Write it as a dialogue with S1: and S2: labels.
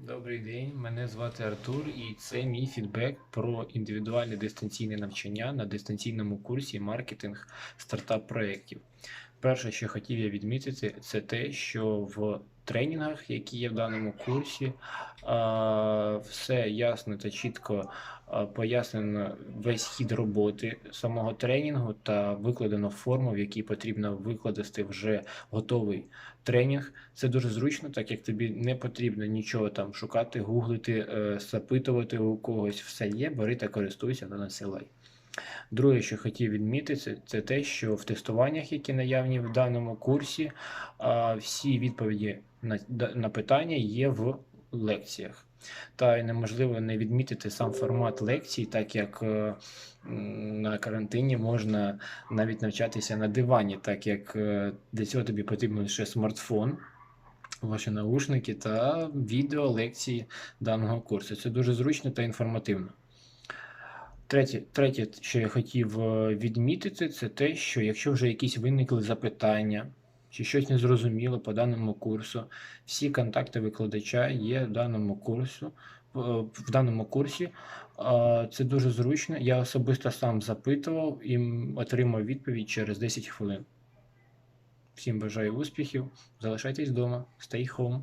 S1: Добрий день, мене звати Артур, і це мій фідбек про індивідуальне дистанційне навчання на дистанційному курсі маркетинг стартап проєктів. Перше, що хотів я відмітити, це те, що в тренінгах, які є в даному курсі, все ясно та чітко пояснено весь хід роботи самого тренінгу та викладено форму, в якій потрібно викладати вже готовий тренінг. Це дуже зручно, так як тобі не потрібно нічого там шукати, гуглити, е, запитувати у когось. Все є, бери та користуйся та насилай. Друге, що хотів відмітити, це, те, що в тестуваннях, які наявні в даному курсі, всі відповіді на питання є в лекціях. Та й неможливо не відмітити сам формат лекцій, так як е, на карантині можна навіть навчатися на дивані, так як е, для цього тобі потрібен лише смартфон, ваші наушники та відео лекції даного курсу. Це дуже зручно та інформативно. Третє, третє, що я хотів е, відмітити, це те, що якщо вже якісь виникли запитання чи щось незрозуміло по даному курсу, всі контакти викладача є в даному курсу. е, В даному курсі Е, це дуже зручно. Я особисто сам запитував і отримав відповідь через 10 хвилин. Всім бажаю успіхів. Залишайтесь вдома. Stay home.